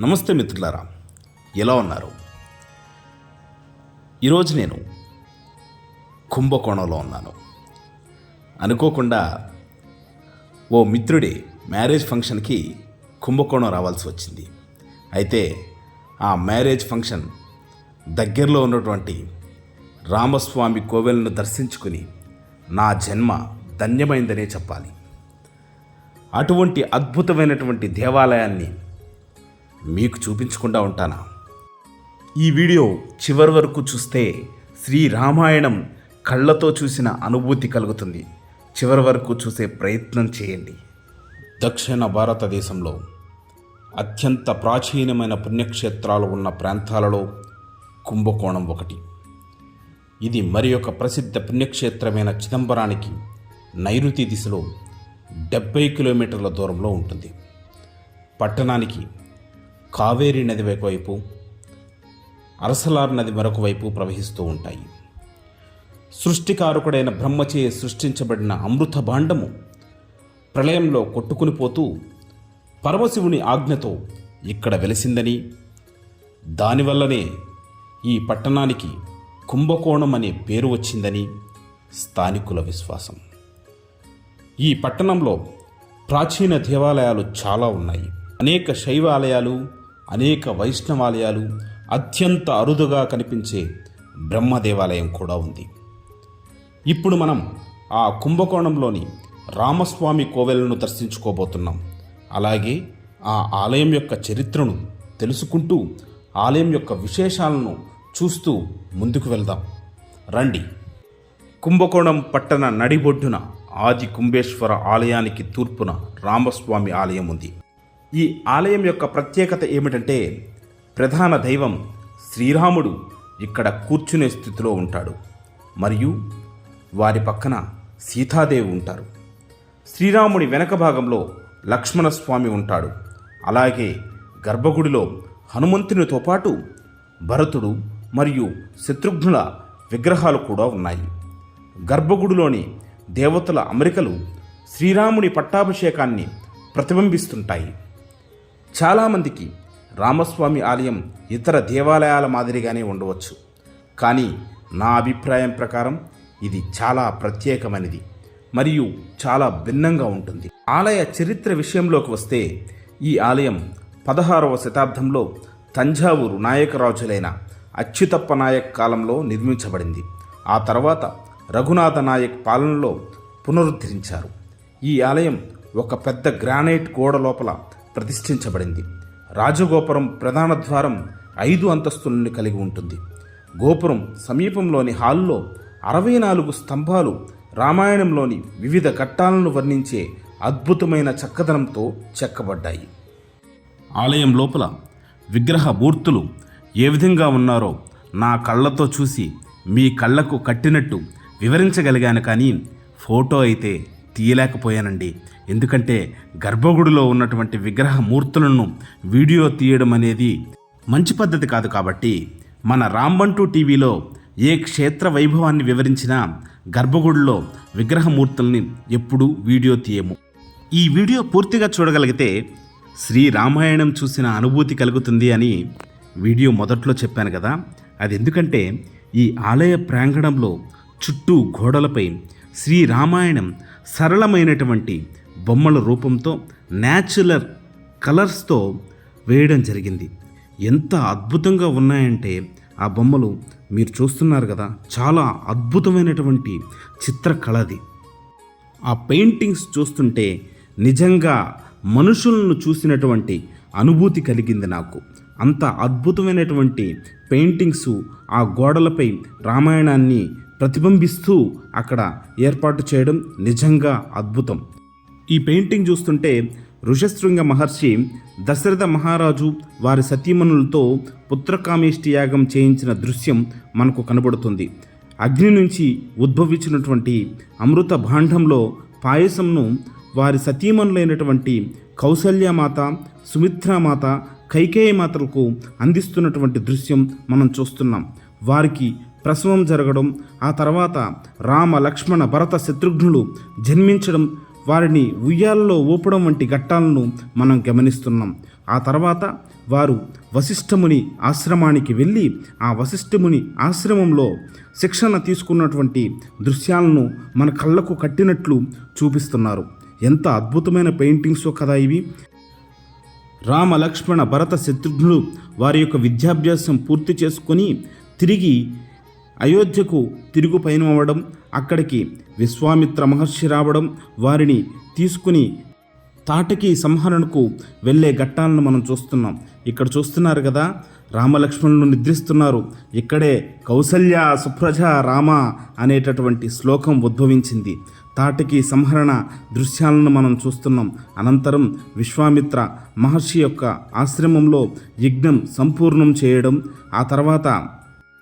నమస్తే మిత్రులారా ఎలా ఉన్నారు? ఈరోజు నేను కుంభకోణంలో ఉన్నాను. అనుకోకుండా ఓ మిత్రుడి మ్యారేజ్ ఫంక్షన్కి కుంభకోణం రావాల్సి వచ్చింది. అయితే ఆ మ్యారేజ్ ఫంక్షన్ దగ్గరలో ఉన్నటువంటి రామస్వామి కోవెలను దర్శించుకుని నా జన్మ ధన్యమైందనే చెప్పాలి. అటువంటి అద్భుతమైనటువంటి దేవాలయాన్ని మీకు చూపించకుండా ఉంటానా? ఈ వీడియో చివరి వరకు చూస్తే శ్రీ రామాయణం కళ్ళతో చూసిన అనుభూతి కలుగుతుంది. చివరి వరకు చూసే ప్రయత్నం చేయండి. దక్షిణ భారతదేశంలో అత్యంత ప్రాచీనమైన పుణ్యక్షేత్రాలు ఉన్న ప్రాంతాలలో కుంభకోణం ఒకటి. ఇది మరి ఒక ప్రసిద్ధ పుణ్యక్షేత్రమైన చిదంబరానికి నైరుతి దిశలో డెబ్బై కిలోమీటర్ల దూరంలో ఉంటుంది. పట్టణానికి కావేరీ నది ఒకవైపు అరసలార్ నది మరొక వైపు ప్రవహిస్తూ ఉంటాయి. సృష్టికారకుడైన బ్రహ్మచే సృష్టించబడిన అమృత భాండము ప్రళయంలో కొట్టుకుని పోతూ పరమశివుని ఆజ్ఞతో ఇక్కడ వెలిసిందని దానివల్లనే ఈ పట్టణానికి కుంభకోణం అనే పేరు వచ్చిందని స్థానికుల విశ్వాసం. ఈ పట్టణంలో ప్రాచీన దేవాలయాలు చాలా ఉన్నాయి. అనేక శైవాలయాలు అనేక వైష్ణవాలయాలు అత్యంత అరుదుగా కనిపించే బ్రహ్మ దేవాలయం కూడా ఉంది. ఇప్పుడు మనం ఆ కుంభకోణంలోని రామస్వామి కోవెలను దర్శించుకోబోతున్నాం. అలాగే ఆ ఆలయం యొక్క చరిత్రను తెలుసుకుంటూ ఆలయం యొక్క విశేషాలను చూస్తూ ముందుకు వెళ్దాం. రండి. కుంభకోణం పట్టణ నడిబొడ్డున ఆది కుంభేశ్వర ఆలయానికి తూర్పున రామస్వామి ఆలయం ఉంది. ఈ ఆలయం యొక్క ప్రత్యేకత ఏమిటంటే ప్రధాన దైవం శ్రీరాముడు ఇక్కడ కూర్చునే స్థితిలో ఉంటాడు. మరియు వారి పక్కన సీతాదేవి ఉంటారు. శ్రీరాముడి వెనక భాగంలో లక్ష్మణస్వామి ఉంటాడు. అలాగే గర్భగుడిలో హనుమంతునితో పాటు భరతుడు మరియు శత్రుఘ్నుల విగ్రహాలు కూడా ఉన్నాయి. గర్భగుడిలోని దేవతల అమరికలు శ్రీరాముని పట్టాభిషేకాన్ని ప్రతిబింబిస్తుంటాయి. చాలామందికి రామస్వామి ఆలయం ఇతర దేవాలయాల మాదిరిగానే ఉండవచ్చు. కానీ నా అభిప్రాయం ప్రకారం ఇది చాలా ప్రత్యేకమైనది మరియు చాలా భిన్నంగా ఉంటుంది. ఆలయ చరిత్ర విషయంలోకి వస్తే ఈ ఆలయం పదహారవ శతాబ్దంలో తంజావూరు నాయకరాజులైన అచ్యుతప్ప నాయక్ కాలంలో నిర్మించబడింది. ఆ తర్వాత రఘునాథ నాయక్ పాలనలో పునరుద్ధరించారు. ఈ ఆలయం ఒక పెద్ద గ్రానైట్ గోడ లోపల ప్రతిష్ఠించబడింది. రాజగోపురం ప్రధాన ద్వారం ఐదు అంతస్తులను కలిగి ఉంటుంది. గోపురం సమీపంలోని హాల్లో అరవై నాలుగు స్తంభాలు రామాయణంలోని వివిధ ఘట్టాలను వర్ణించే అద్భుతమైన చక్కదనంతో చెక్కబడ్డాయి. ఆలయం లోపల విగ్రహ మూర్తులు ఏ విధంగా ఉన్నారో నా కళ్ళతో చూసి మీ కళ్ళకు కట్టినట్టు వివరించగలిగాను కానీ ఫోటో అయితే తీయలేకపోయానండి. ఎందుకంటే గర్భగుడిలో ఉన్నటువంటి విగ్రహ మూర్తులను వీడియో తీయడం అనేది మంచి పద్ధతి కాదు కాబట్టి మన రాంబంటూ టీవీలో ఏ క్షేత్ర వైభవాన్ని వివరించినా గర్భగుడిలో విగ్రహమూర్తుల్ని ఎప్పుడూ వీడియో తీయము. ఈ వీడియో పూర్తిగా చూడగలిగితే శ్రీ రామాయణం చూసిన అనుభూతి కలుగుతుంది అని వీడియో మొదట్లో చెప్పాను కదా. అది ఎందుకంటే ఈ ఆలయ ప్రాంగణంలో చుట్టూ గోడలపై శ్రీ రామాయణం సరళమైనటువంటి బొమ్మల రూపంతో న్యాచురల్ కలర్స్తో వేయడం జరిగింది. ఎంత అద్భుతంగా ఉన్నాయంటే ఆ బొమ్మలు మీరు చూస్తున్నారు కదా చాలా అద్భుతమైనటువంటి చిత్రకళది. ఆ పెయింటింగ్స్ చూస్తుంటే నిజంగా మనుషులను చూసినటువంటి అనుభూతి కలిగింది నాకు. అంత అద్భుతమైనటువంటి పెయింటింగ్స్ ఆ గోడలపై రామాయణాన్ని ప్రతిబింబిస్తూ అక్కడ ఏర్పాటు చేయడం నిజంగా అద్భుతం. ఈ పెయింటింగ్ చూస్తుంటే ఋషశృంగ మహర్షి దశరథ మహారాజు వారి సతీమణులతో పుత్రకామేష్టి యాగం చేయించిన దృశ్యం మనకు కనబడుతుంది. అగ్ని నుంచి ఉద్భవించినటువంటి అమృత భాండంలో పాయసంను వారి సతీమణులైనటువంటి కౌసల్యమాత సుమిత్రామాత కైకేయ మాతలకు అందిస్తున్నటువంటి దృశ్యం మనం చూస్తున్నాం. వారికి ప్రసవం జరగడం ఆ తర్వాత రామ లక్ష్మణ భరత శత్రుఘ్నులు జన్మించడం వారిని ఉయ్యాలలో ఊపడం వంటి ఘట్టాలను మనం గమనిస్తున్నాం. ఆ తర్వాత వారు వశిష్ఠముని ఆశ్రమానికి వెళ్ళి ఆ వశిష్ఠముని ఆశ్రమంలో శిక్షణ తీసుకున్నటువంటి దృశ్యాలను మన కళ్ళకు కట్టినట్లు చూపిస్తున్నారు. ఎంత అద్భుతమైన పెయింటింగ్సో కదా ఇవి. రామ లక్ష్మణ భరత శత్రుఘ్నులు వారి యొక్క విద్యాభ్యాసం పూర్తి చేసుకొని తిరిగి అయోధ్యకు తిరుగు పయనమవ్వడం అక్కడికి విశ్వామిత్ర మహర్షి రావడం వారిని తీసుకుని తాటకి సంహరణకు వెళ్ళే ఘట్టాలను మనం చూస్తున్నాం. ఇక్కడ చూస్తున్నారు కదా రామలక్ష్మణులు నిద్రిస్తున్నారు. ఇక్కడే కౌసల్య సుప్రజ రామ అనేటటువంటి శ్లోకం ఉద్భవించింది. తాటకి సంహరణ దృశ్యాలను మనం చూస్తున్నాం. అనంతరం విశ్వామిత్ర మహర్షి యొక్క ఆశ్రమంలో యజ్ఞం సంపూర్ణం చేయడం ఆ తర్వాత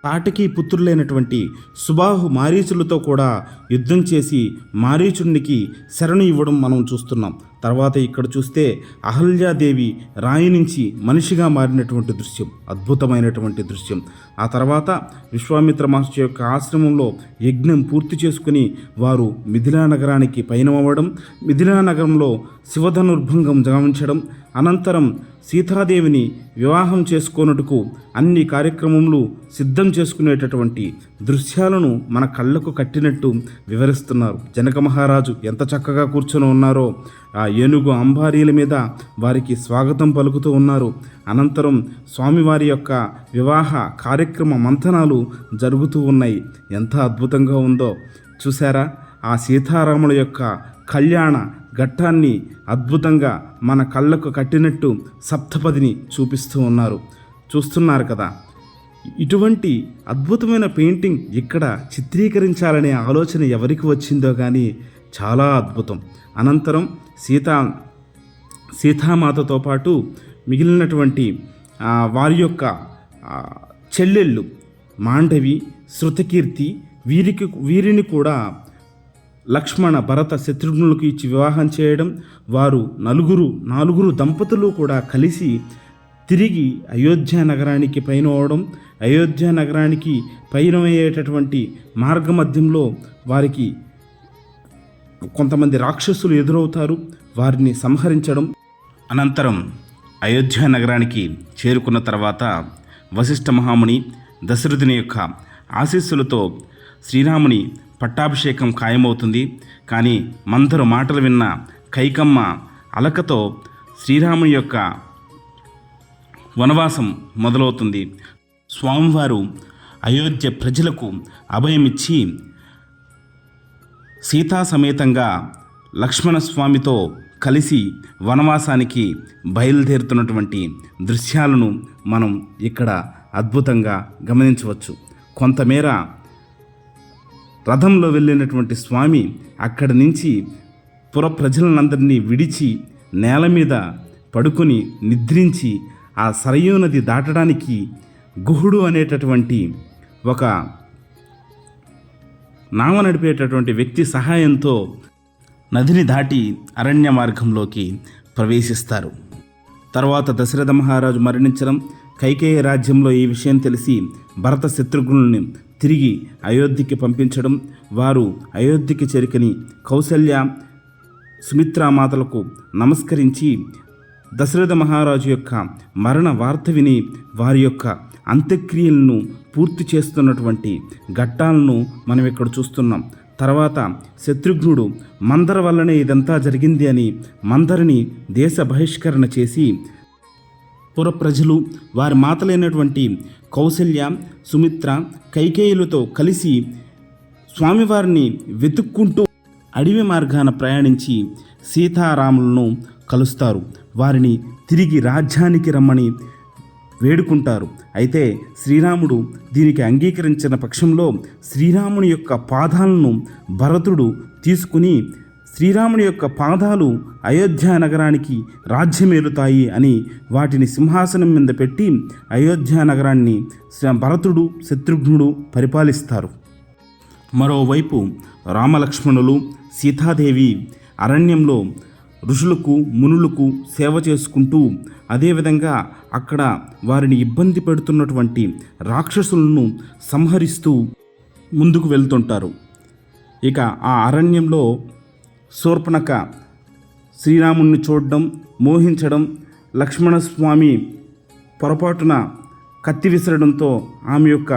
తాటకి పుత్రులైనటువంటి సుబాహు మారీచులతో కూడా యుద్ధం చేసి మారీచుడికి శరణు ఇవ్వడం మనం చూస్తున్నాం. తర్వాత ఇక్కడ చూస్తే అహల్యాదేవి రాయి నుంచి మనిషిగా మారినటువంటి దృశ్యం అద్భుతమైనటువంటి దృశ్యం. ఆ తర్వాత విశ్వామిత్ర మహర్షి యొక్క ఆశ్రమంలో యజ్ఞం పూర్తి చేసుకుని వారు మిథిలా నగరానికి పయనమవ్వడం మిథిలా నగరంలో శివధనుర్భంగం గమనించడం అనంతరం సీతాదేవిని వివాహం చేసుకొనుటకు అన్ని కార్యక్రమములు సిద్ధం చేసుకునేటటువంటి దృశ్యాలను మన కళ్ళకు కట్టినట్టు వివరిస్తున్నారు. జనక మహారాజు ఎంత చక్కగా కూర్చొని ఉన్నారో ఆ ఏనుగు అంబారీల మీద వారికి స్వాగతం పలుకుతూ ఉన్నారు. అనంతరం స్వామివారి యొక్క వివాహ కార్యక్రమ మంథనాలు జరుగుతూ ఉన్నాయి. ఎంత అద్భుతంగా ఉందో. చూసారా ఆ సీతారాముల యొక్క కళ్యాణ ఘట్టాన్ని అద్భుతంగా మన కళ్ళకు కట్టినట్టు సప్తపదిని చూపిస్తూ ఉన్నారు. చూస్తున్నారు కదా. ఇటువంటి అద్భుతమైన పెయింటింగ్ ఇక్కడ చిత్రీకరించాలనే ఆలోచన ఎవరికి వచ్చిందో కానీ చాలా అద్భుతం. అనంతరం సీతా సీతామాతతో పాటు మిగిలినటువంటి వారి యొక్క చెల్లెళ్ళు మాండవి శృతకీర్తి వీరికి వీరిని కూడా లక్ష్మణ భరత శత్రుఘ్నులకు ఇచ్చి వివాహం చేయడం వారు నలుగురు నాలుగురు దంపతులు కూడా కలిసి తిరిగి అయోధ్య నగరానికి పైన అవడం అయోధ్య నగరానికి పయనమయ్యేటటువంటి మార్గమధ్యంలో వారికి కొంతమంది రాక్షసులు ఎదురవుతారు. వారిని సంహరించడం. అనంతరం అయోధ్య నగరానికి చేరుకున్న తర్వాత వశిష్ఠ మహాముని దశరథుని యొక్క ఆశీస్సులతో శ్రీరాముని పట్టాభిషేకం ఖాయమవుతుంది. కానీ మందరు మాటలు విన్న కైకమ్మ అలకతో శ్రీరాముని యొక్క వనవాసం మొదలవుతుంది. స్వామివారు అయోధ్య ప్రజలకు అభయమిచ్చి సీతా సమేతంగా లక్ష్మణస్వామితో కలిసి వనవాసానికి బయలుదేరుతున్నటువంటి దృశ్యాలను మనం ఇక్కడ అద్భుతంగా గమనించవచ్చు. కొంతమేర రథంలో వెళ్ళినటువంటి స్వామి అక్కడి నుంచి పుర ప్రజలందరినీ విడిచి నేల మీద పడుకొని నిద్రించి ఆ సరయూ నది దాటడానికి గుహుడు అనేటటువంటి ఒక నామ నడిపేటటువంటి వ్యక్తి సహాయంతో నదిని దాటి అరణ్య మార్గంలోకి ప్రవేశిస్తారు. తర్వాత దశరథ మహారాజు మరణించడం కైకేయ రాజ్యంలో ఈ విషయం తెలిసి భరత శత్రుఘ్నుల్ని తిరిగి అయోధ్యకి పంపించడం వారు అయోధ్యకి చేరుకని కౌసల్య సుమిత్రామాతలకు నమస్కరించి దశరథ మహారాజు యొక్క మరణ వార్త విని వారి యొక్క అంత్యక్రియలను పూర్తి చేస్తున్నటువంటి ఘట్టాలను మనం ఇక్కడ చూస్తున్నాం. తర్వాత శత్రుఘ్నుడు మందర వల్లనే ఇదంతా జరిగింది అని మందరిని దేశ బహిష్కరణ చేసి పుర ప్రజలు వారి మాతలైనటువంటి కౌశల్య సుమిత్ర కైకేయులతో కలిసి స్వామివారిని వెతుక్కుంటూ అడవి మార్గాన ప్రయాణించి సీతారాములను కలుస్తారు. వారిని తిరిగి రాజ్యానికి రమ్మని వేడుకుంటారు. అయితే శ్రీరాముడు దీనికి అంగీకరించిన పక్షంలో శ్రీరాముని యొక్క పాదాలను భరతుడు తీసుకుని శ్రీరాముని యొక్క పాదాలు అయోధ్య నగరానికి రాజ్యమేలుతాయి అని వాటిని సింహాసనం మీద పెట్టి అయోధ్య నగరాన్ని భరతుడు శత్రుఘ్నుడు పరిపాలిస్తారు. మరోవైపు రామలక్ష్మణులు సీతాదేవి అరణ్యంలో ఋషులకు మునులకు సేవ చేసుకుంటూ అదేవిధంగా అక్కడ వారిని ఇబ్బంది పెడుతున్నటువంటి రాక్షసులను సంహరిస్తూ ముందుకు వెళ్తుంటారు. ఇక ఆ అరణ్యంలో శూర్పణక శ్రీరాముణ్ణి చూడడం మోహించడం లక్ష్మణస్వామి పొరపాటున కత్తి విసరడంతో ఆమె యొక్క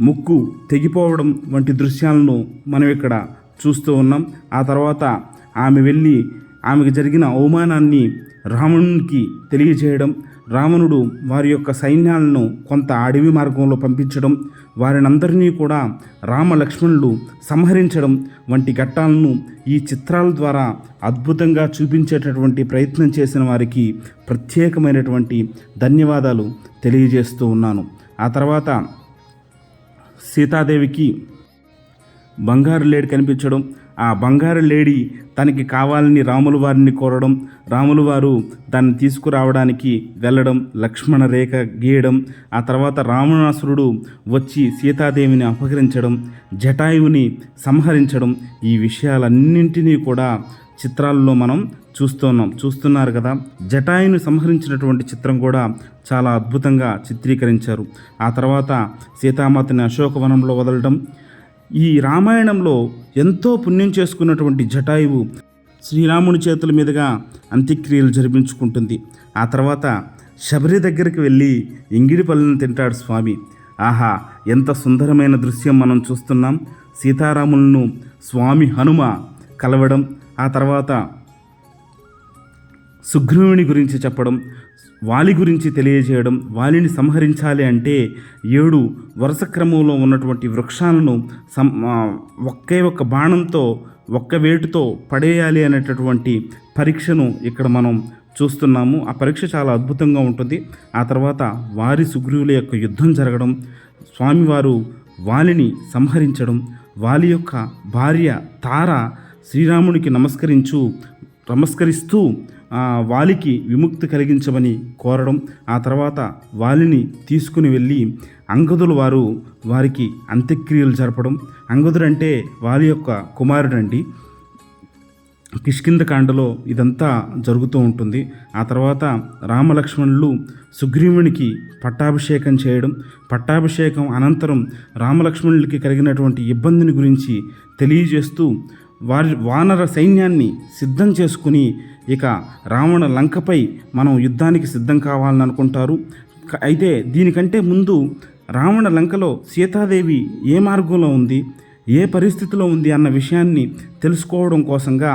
ముక్కు తెగిపోవడం వంటి దృశ్యాలను మనం ఇక్కడ చూస్తూ ఉన్నాం. ఆ తర్వాత ఆమె వెళ్ళి ఆమెకు జరిగిన అవమానాన్ని రావణునికి తెలియజేయడం రావణుడు వారి యొక్క సైన్యాలను కొంత అడవి మార్గంలో పంపించడం వారినందరినీ కూడా రామ లక్ష్మణులు సంహరించడం వంటి ఘట్టాలను ఈ చిత్రాల ద్వారా అద్భుతంగా చూపించేటటువంటి ప్రయత్నం చేసిన వారికి ప్రత్యేకమైనటువంటి ధన్యవాదాలు తెలియజేస్తూ ఉన్నాను. ఆ తర్వాత సీతాదేవికి బంగారు లేడి కనిపించడం ఆ బంగారు లేడి తనకి కావాలని రాముల వారిని కోరడం రాములు వారు దాన్ని తీసుకురావడానికి వెళ్ళడం లక్ష్మణ రేఖ గీయడం ఆ తర్వాత రావణాసురుడు వచ్చి సీతాదేవిని అపహరించడం జటాయువుని సంహరించడం ఈ విషయాలన్నింటినీ కూడా చిత్రాల్లో మనం చూస్తున్నాం చూస్తున్నారు కదా. జటాయుని సంహరించినటువంటి చిత్రం కూడా చాలా అద్భుతంగా చిత్రీకరించారు. ఆ తర్వాత సీతామాతని అశోకవనంలో వదలడం ఈ రామాయణంలో ఎంతో పుణ్యం చేసుకున్నటువంటి జటాయువు శ్రీరాముని చేతుల మీదుగా అంత్యక్రియలు జరిపించుకుంటుంది. ఆ తర్వాత శబరి దగ్గరికి వెళ్ళి ఇంగిడి పళ్ళను తింటాడు స్వామి. ఆహా ఎంత సుందరమైన దృశ్యం మనం చూస్తున్నాం. సీతారాములను స్వామి హనుమ కలవడం ఆ తర్వాత సుగ్రీవుని గురించి చెప్పడం వాలి గురించి తెలియజేయడం వాలిని సంహరించాలి అంటే ఏడు వరుస క్రమంలో ఉన్నటువంటి వృక్షాలను సం ఒకే ఒక్క బాణంతో ఒక్క వేటుతో పడేయాలి అనేటటువంటి పరీక్షను ఇక్కడ మనం చూస్తున్నాము. ఆ పరీక్ష చాలా అద్భుతంగా ఉంటుంది. ఆ తర్వాత వారి సుగ్రీవుల యొక్క యుద్ధం జరగడం స్వామివారు వాలిని సంహరించడం వాలి యొక్క భార్య తార శ్రీరామునికి నమస్కరించు నమస్కరిస్తూ వాలికి విముక్తి కలిగించమని కోరడం ఆ తర్వాత వాలిని తీసుకుని వెళ్ళి అంగదులు వారు వారికి అంత్యక్రియలు జరపడం. అంగదుడు అంటే వాలి యొక్క కుమారుడండి. కిష్కిందకాండలో ఇదంతా జరుగుతూ ఉంటుంది. ఆ తర్వాత రామలక్ష్మణులు సుగ్రీవునికి పట్టాభిషేకం చేయడం. పట్టాభిషేకం అనంతరం రామలక్ష్మణులకి కలిగినటువంటి ఇబ్బందిని గురించి తెలియజేస్తూ వారి వానర సైన్యాన్ని సిద్ధం చేసుకుని ఇక రావణ లంకపై మనం యుద్ధానికి సిద్ధం కావాలని అనుకుంటారు. అయితే దీనికంటే ముందు రావణ లంకలో సీతాదేవి ఏ మార్గంలో ఉంది ఏ పరిస్థితిలో ఉంది అన్న విషయాన్ని తెలుసుకోవడం కోసంగా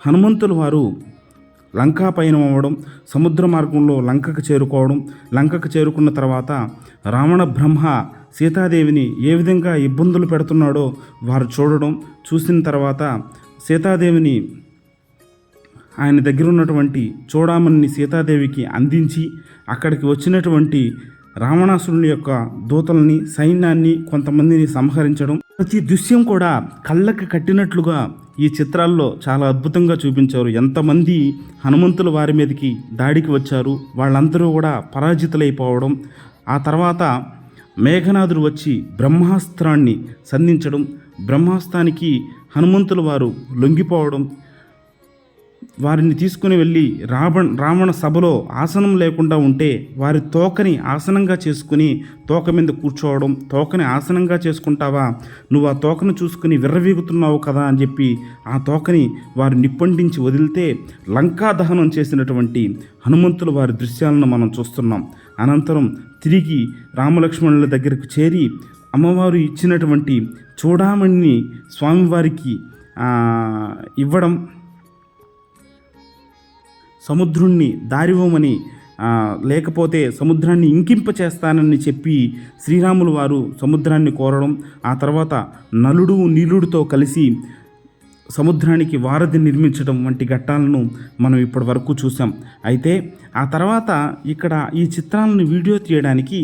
హనుమంతులు వారు లంకా పయనం అవ్వడం సముద్ర మార్గంలో లంకకు చేరుకోవడం లంకకు చేరుకున్న తర్వాత రావణ బ్రహ్మ సీతాదేవిని ఏ విధంగా ఇబ్బందులు పెడుతున్నాడో వారు చూడడం చూసిన తర్వాత సీతాదేవిని ఆయన దగ్గర ఉన్నటువంటి చూడామణిని సీతాదేవికి అందించి అక్కడికి వచ్చినటువంటి రావణాసురుని యొక్క దూతల్ని సైన్యాన్ని కొంతమందిని సంహరించడం. ప్రతి దృశ్యం కూడా కళ్ళకి కట్టినట్లుగా ఈ చిత్రాల్లో చాలా అద్భుతంగా చూపించారు. ఎంతమంది హనుమంతుల వారి మీదకి దాడికి వచ్చారు. వాళ్ళందరూ కూడా పరాజితులైపోవడం ఆ తర్వాత మేఘనాథుడు వచ్చి బ్రహ్మాస్త్రాన్ని సంధించడం బ్రహ్మాస్త్రానికి హనుమంతుల వారు లొంగిపోవడం వారిని తీసుకుని వెళ్ళి రావణ రావణ సభలో ఆసనం లేకుండా ఉంటే వారి తోకని ఆసనంగా చేసుకుని తోక మీద కూర్చోవడం తోకని ఆసనంగా చేసుకుంటావా? నువ్వు ఆ తోకను చూసుకుని విర్రవీగుతున్నావు కదా అని చెప్పి ఆ తోకని వారు నిప్పండించి వదిలితే లంకా దహనం చేసినటువంటి హనుమంతుల వారి దృశ్యాలను మనం చూస్తున్నాం. అనంతరం తిరిగి రామలక్ష్మణుల దగ్గరకు చేరి అమ్మవారు ఇచ్చినటువంటి చూడామణిని స్వామివారికి ఇవ్వడం సముద్రుణ్ణి దారివ్వమని లేకపోతే సముద్రాన్ని ఇంకింప చేస్తానని చెప్పి శ్రీరాములు వారు సముద్రాన్ని కోరడం ఆ తర్వాత నలుడు నీలుడితో కలిసి సముద్రానికి వారధి నిర్మించడం వంటి ఘట్టాలను మనం ఇప్పటి వరకు చూసాం అయితే ఆ తర్వాత ఇక్కడ ఈ చిత్రాలను వీడియో తీయడానికి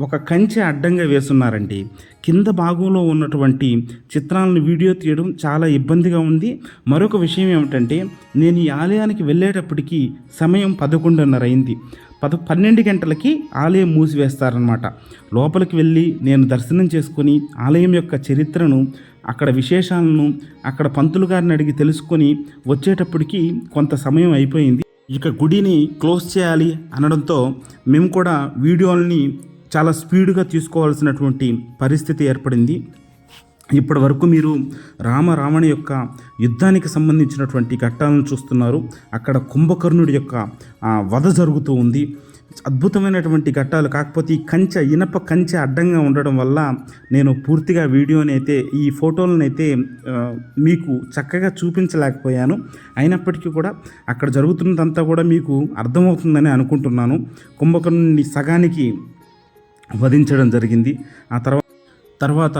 ఒక కంచె అడ్డంగా వేస్తున్నారండి. కింద భాగంలో ఉన్నటువంటి చిత్రాలను వీడియో తీయడం చాలా ఇబ్బందిగా ఉంది. మరొక విషయం ఏమిటంటే నేను ఈ ఆలయానికి వెళ్ళేటప్పటికి సమయం పదకొండున్నర అయింది. పద పన్నెండు గంటలకి ఆలయం మూసివేస్తారనమాట లోపలికి వెళ్ళి నేను దర్శనం చేసుకొని ఆలయం యొక్క చరిత్రను అక్కడ విశేషాలను అక్కడ పంతులు గారిని అడిగి తెలుసుకొని వచ్చేటప్పటికి కొంత సమయం అయిపోయింది. ఇక గుడిని క్లోజ్ చేయాలి అనడంతో మేము కూడా వీడియోల్ని చాలా స్పీడ్గా తీసుకోవాల్సినటువంటి పరిస్థితి ఏర్పడింది. ఇప్పటి వరకు మీరు రామ రావణ యొక్క యుద్ధానికి సంబంధించినటువంటి ఘట్టాలను చూస్తున్నారు. అక్కడ కుంభకర్ణుడి యొక్క వధ జరుగుతూ ఉంది. అద్భుతమైనటువంటి ఘట్టాలు కాకపోతే ఈ కంచె ఇనప కంచె అడ్డంగా ఉండడం వల్ల నేను పూర్తిగా వీడియోని అయితే ఈ ఫోటోలను అయితే మీకు చక్కగా చూపించలేకపోయాను. అయినప్పటికీ కూడా అక్కడ జరుగుతున్నదంతా కూడా మీకు అర్థమవుతుందని అనుకుంటున్నాను. కుంభకర్ణుని సగానికి వధించడం జరిగింది. ఆ తర్వాత తర్వాత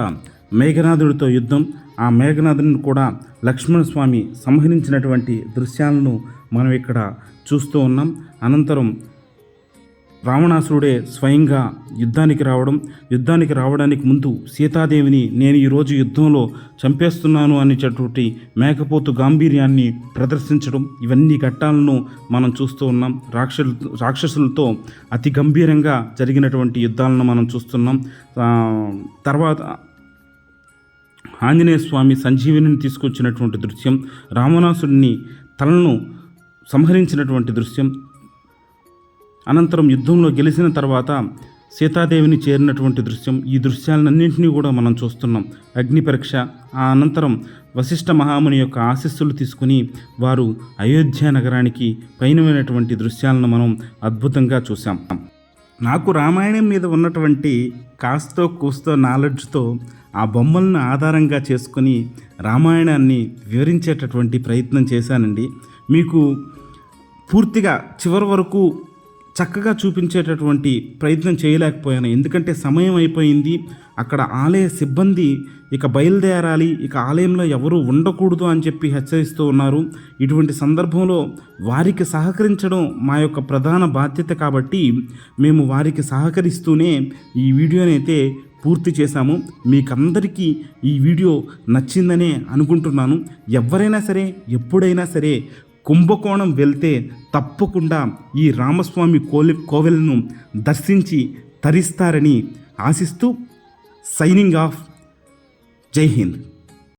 మేఘనాథుడితో యుద్ధం. ఆ మేఘనాథుడిని కూడా లక్ష్మణస్వామి సంహరించినటువంటి దృశ్యాలను మనం ఇక్కడ చూస్తూ ఉన్నాం. అనంతరం రావణాసురుడే స్వయంగా యుద్ధానికి రావడం యుద్ధానికి రావడానికి ముందు సీతాదేవిని నేను ఈరోజు యుద్ధంలో చంపేస్తున్నాను అనేటటువంటి మేకపోతు గాంభీర్యాన్ని ప్రదర్శించడం ఇవన్నీ ఘట్టాలను మనం చూస్తూ ఉన్నాం. రాక్షసు రాక్షసులతో అతి గంభీరంగా జరిగినటువంటి యుద్ధాలను మనం చూస్తున్నాం. తర్వాత ఆంజనేయ స్వామి సంజీవిని తీసుకొచ్చినటువంటి దృశ్యం రావణాసుడిని తలను సంహరించినటువంటి దృశ్యం అనంతరం యుద్ధంలో గెలిచిన తర్వాత సీతాదేవిని చేరినటువంటి దృశ్యం ఈ దృశ్యాలన్నింటినీ కూడా మనం చూస్తున్నాం. అగ్ని పరీక్ష ఆ అనంతరం వశిష్ఠ మహాముని యొక్క ఆశీస్సులు తీసుకుని వారు అయోధ్య నగరానికి పైనమైనటువంటి దృశ్యాలను మనం అద్భుతంగా చూసాం నాకు రామాయణం మీద ఉన్నటువంటి కాస్తో కూస్తో నాలెడ్జ్తో ఆ బొమ్మలను ఆధారంగా చేసుకొని రామాయణాన్ని వివరించేటటువంటి ప్రయత్నం చేశానండి. మీకు పూర్తిగా చివరి వరకు చక్కగా చూపించేటటువంటి ప్రయత్నం చేయలేకపోయాను. ఎందుకంటే సమయం అయిపోయింది. అక్కడ ఆలయ సిబ్బంది ఇక బయలుదేరాలి ఇక ఆలయంలో ఎవరు ఉండకూడదు అని చెప్పి హెచ్చరిస్తూ ఉన్నారు. ఇటువంటి సందర్భంలో వారికి సహకరించడం మా యొక్క ప్రధాన బాధ్యత కాబట్టి మేము వారికి సహకరిస్తూనే ఈ వీడియోని అయితే పూర్తి చేశాము. మీకందరికీ ఈ వీడియో నచ్చిందనే అనుకుంటున్నాను. ఎవరైనా సరే ఎప్పుడైనా సరే కుంభకోణం వెళ్తే తప్పకుండా ఈ రామస్వామి కోలి కోవెలను దర్శించి తరిస్తారని ఆశిస్తూ సైనింగ్ ఆఫ్ జై హింద్.